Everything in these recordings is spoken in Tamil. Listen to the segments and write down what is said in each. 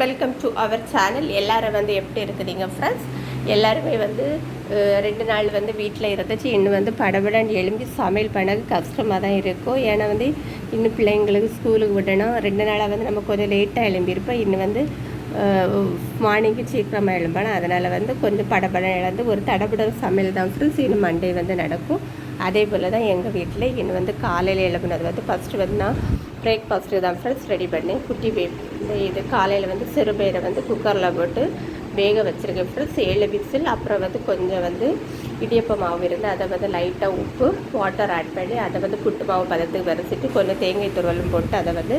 வெல்கம் டு அவர் சேனல் எல்லாரும் வந்து எப்படி இருக்குதுங்க ஃப்ரெண்ட்ஸ் எல்லாருமே வந்து ரெண்டு நாள் வந்து வீட்டில் இருந்துச்சு. இன்னும் வந்து படபடன் எழும்பி சமையல் பண்ணது கஷ்டமாக தான் இருக்கும். ஏன்னா வந்து இன்னும் பிள்ளைங்களுக்கு ஸ்கூலுக்கு விடணும். ரெண்டு நாளாக வந்து நம்ம கொஞ்சம் லேட்டாக எழும்பியிருப்போம். இன்னும் வந்து மார்னிங்கு சீக்கிரமாக எழும்பணும். அதனால் வந்து கொஞ்சம் படபடம் இழந்து ஒரு தடபடன் சமையல் தான் ஃப்ரெண்ட்ஸ் இன்னும் மண்டே வந்து நடக்கும். அதே போல் தான் எங்கள் வீட்டில் இன்னும் வந்து காலையில் எழுப்பினது வந்து ஃபஸ்ட்டு வந்து நான் பிரேக்ஃபாஸ்ட்டு தான் ஃப்ரெண்ட்ஸ் ரெடி பண்ணேன். குட்டி பேபி இந்த இது காலையில் வந்து சிறுபயிரை வந்து குக்கரில் போட்டு வேக வச்சுருக்கேன். ஃப்ரெண்ட்ஸ் ஏழு விசில் அப்புறம் வந்து கொஞ்சம் வந்து இடியப்ப மாவு இருந்து அதை வந்து லைட்டாக உப்பு வாட்டர் ஆட் பண்ணி அதை வந்து புட்டு மாவு பதத்துக்கு வரைச்சிட்டு கொஞ்சம் தேங்காய் துருவலும் போட்டு அதை வந்து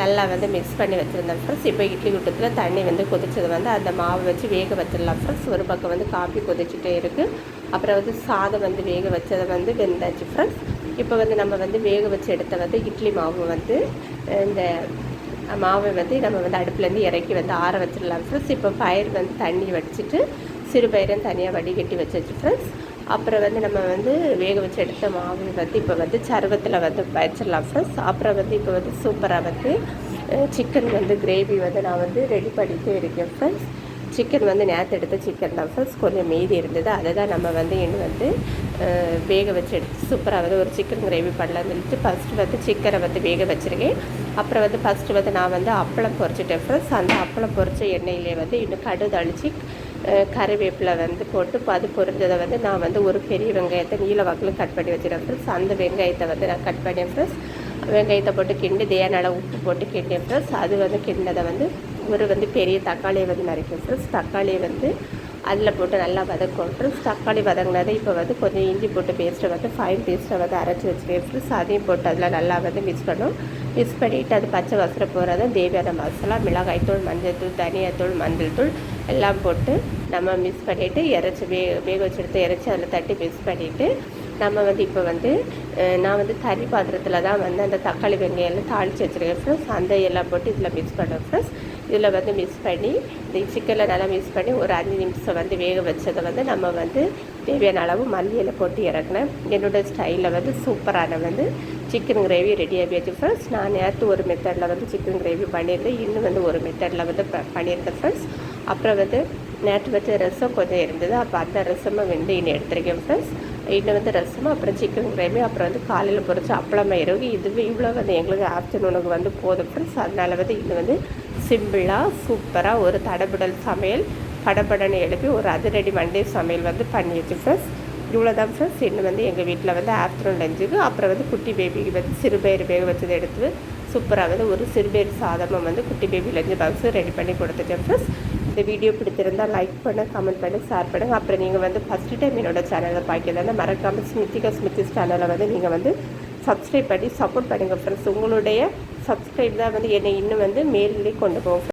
நல்லா வந்து மிக்ஸ் பண்ணி வச்சுருந்தேன். ஃப்ரெண்ட்ஸ் இப்போ இட்லி குட்டத்தில் தண்ணி வந்து கொதிச்சது வந்து அந்த மாவு வச்சு வேக வச்சிடலாம். ஃப்ரெண்ட்ஸ் ஒரு பக்கம் வந்து காஃபி கொதிச்சுட்டே இருக்குது அப்புறம் வந்து சாதம் வந்து வேக வச்சதை வந்து வெந்தாச்சு. ஃப்ரெண்ட்ஸ் இப்போ வந்து நம்ம வந்து வேக வச்சு எடுத்த வந்து இட்லி மாவு வந்து இந்த மாவை வந்து நம்ம வந்து அடுப்புலேருந்து இறக்கி வந்து ஆற வச்சிடலாம் ஃப்ரெண்ட்ஸ் இப்போ பயிர் வந்து தண்ணி வடிச்சிட்டு சிறு பயிரும் தனியாக வடிகட்டி வச்சாச்சு ஃப்ரெண்ட்ஸ் அப்புறம் வந்து நம்ம வந்து வேக வச்சு எடுத்த மாவு வந்து இப்போ வந்து சருவத்தில் வந்து வச்சிடலாம் ஃப்ரெண்ட்ஸ் அப்புறம் வந்து இப்போ வந்து சூப்பராக வந்து சிக்கன் வந்து கிரேவி வந்து நான் வந்து ரெடி பண்ணிகிட்டே இருக்கேன் ஃப்ரெண்ட்ஸ் சிக்கன் வந்து நேற்று எடுத்த சிக்கன் தான். ஃபர்ஸ்ட் கொஞ்சம் மீதி இருந்தது. அதை தான் நம்ம வந்து இன்னும் வந்து வேக வச்சு எடுத்து சூப்பராக வந்து ஒரு சிக்கன் கிரேவி பண்ணலாம்னு சொல்லிட்டு ஃபஸ்ட்டு வந்து சிக்கனை வந்து வேக வச்சுருக்கேன். அப்புறம் வந்து ஃபஸ்ட்டு வந்து நான் வந்து அப்பளம் பொறிச்சிட்டேன் ஃப்ரெண்ட்ஸ் அந்த அப்பளம் பொறிச்ச எண்ணெயிலே வந்து இன்னும் கடுகு அழிச்சு கறிவேப்பிலை வந்து போட்டு அது பொரிஞ்சதை வந்து நான் வந்து ஒரு பெரிய வெங்காயத்தை நீல வாக்கில் கட் பண்ணி வச்சுருக்கேன் ஃப்ரெண்ட்ஸ் அந்த வெங்காயத்தை வந்து நான் கட் பண்ணேன் ஃப்ரெண்ட்ஸ் வெங்காயத்தை போட்டு கிண்டு தேனால உப்பு போட்டு கிண்டேன் ஃப்ரெண்ட்ஸ் அது வந்து கிண்டதை வந்து ஒரு வந்து பெரிய தக்காளியை வந்து நறுக்கேன் ஃப்ரெண்ட்ஸ் தக்காளியை வந்து அதில் போட்டு நல்லா வதக்கும் ஃப்ரெண்ட்ஸ் தக்காளி வதங்கினதை இப்போ வந்து கொஞ்சம் இஞ்சி போட்டு பேஸ்ட்டை வந்து ஃபைன் பேஸ்ட்டை வந்து அரைச்சி வச்சுருக்கேன். ஃப்ரெண்ட்ஸ் அதையும் போட்டு அதில் நல்லா வந்து மிக்ஸ் பண்ணும் மிக்ஸ் பண்ணிவிட்டு அது பச்சை வசரம் போகிறத தேவையான மசாலா மிளகாய் தூள் மஞ்சள் தூள் தனியாத்தூள் மஞ்சள் தூள் எல்லாம் போட்டு நம்ம மிக்ஸ் பண்ணிவிட்டு இறச்சி வே வேக வச்சு எடுத்து இறச்சி அதில் தட்டி மிக்ஸ் பண்ணிவிட்டு நம்ம வந்து இப்போ வந்து நான் வந்து தறி பாத்திரத்தில் தான் வந்து அந்த தக்காளி வெங்காயம் எல்லாம் தாளித்து வச்சுருக்கேன். ஃப்ரெண்ட்ஸ் அந்த எல்லாம் போட்டு இதில் மிக்ஸ் பண்ணுவேன் ஃப்ரெண்ட்ஸ் இதில் வந்து மிக்ஸ் பண்ணி இந்த சிக்கனில் நல்லா மிக்ஸ் பண்ணி ஒரு அஞ்சு நிமிஷம் வந்து வேக வச்சதை வந்து நம்ம வந்து தேவையான அளவு மல்லியில் போட்டு இறக்குனேன். என்னோடய ஸ்டைலில் வந்து சூப்பரான வந்து சிக்கன் கிரேவி ரெடியாக போயிடுச்சு ஃப்ரெண்ட்ஸ் நான் நேற்று ஒரு மெத்தடில் வந்து சிக்கன் கிரேவி பண்ணியிருந்தேன். இன்னும் வந்து ஒரு மெத்தடில் வந்து ப- பண்ணியிருந்தேன் ஃப்ரெண்ட்ஸ் அப்புறம் வந்து நேற்று வச்ச ரசம் கொஞ்சம் இருந்தது. அப்போ அந்த ரசமாக வந்து இன்னும் எடுத்திருக்கேன் ஃப்ரெண்ட்ஸ் இன்னும் வந்து ரசமாக அப்புறம் சிக்கன் கிரேவி அப்புறம் வந்து காலையில் பொறிச்சு அப்பளமாக இருக்கு இதுவே இவ்வளோ வந்து எங்களுக்கு ஆஃப்டர்நூனுக்கு வந்து போதும் ஃப்ரெண்ட்ஸ் அதனால் வந்து இன்னும் வந்து சிம்பிளாக சூப்பராக ஒரு தடபுடல் சமையல். படபடன்னு எழுப்பி ஒரு அதிரடி மண்டே சமையல் வந்து பண்ணிடுச்சு ஃப்ரெண்ட்ஸ் இவ்வளோ தான் ஃப்ரெண்ட்ஸ் இன்னும் வந்து எங்கள் வீட்டில் வந்து ஆஃப்டர்நூன் லஞ்சுக்கு அப்புறம் வந்து குட்டி பேபிக்கு வந்து சிறுபயிறு வேக வச்சதை எடுத்து சூப்பராக வந்து ஒரு சிறுபயிறு சாதமாக வந்து குட்டி பேபி லஞ்சு பாக்ஸு ரெடி பண்ணி கொடுத்துட்டேன் ஃப்ரெண்ட்ஸ் இந்த வீடியோ பிடித்திருந்தால் லைக் பண்ண கமெண்ட் பண்ணி ஷேர் பண்ணுங்கள் அப்புறம் நீங்கள் வந்து ஃபஸ்ட்டு டைம் என்னோட சேனலை பார்க்கிறதா மறக்காமல் ஸ்மித்திகா ஸ்மித்திஸ் சேனலை வந்து நீங்கள் வந்து சப்ஸ்கிரைப் பண்ணி சப்போர்ட் பண்ணுங்கள் ஃப்ரெண்ட்ஸ் உங்களுடைய சப்ஸ்கிரைப் தான் வந்து என்னை இன்னும் வந்து மேலே கொண்டு போகும்.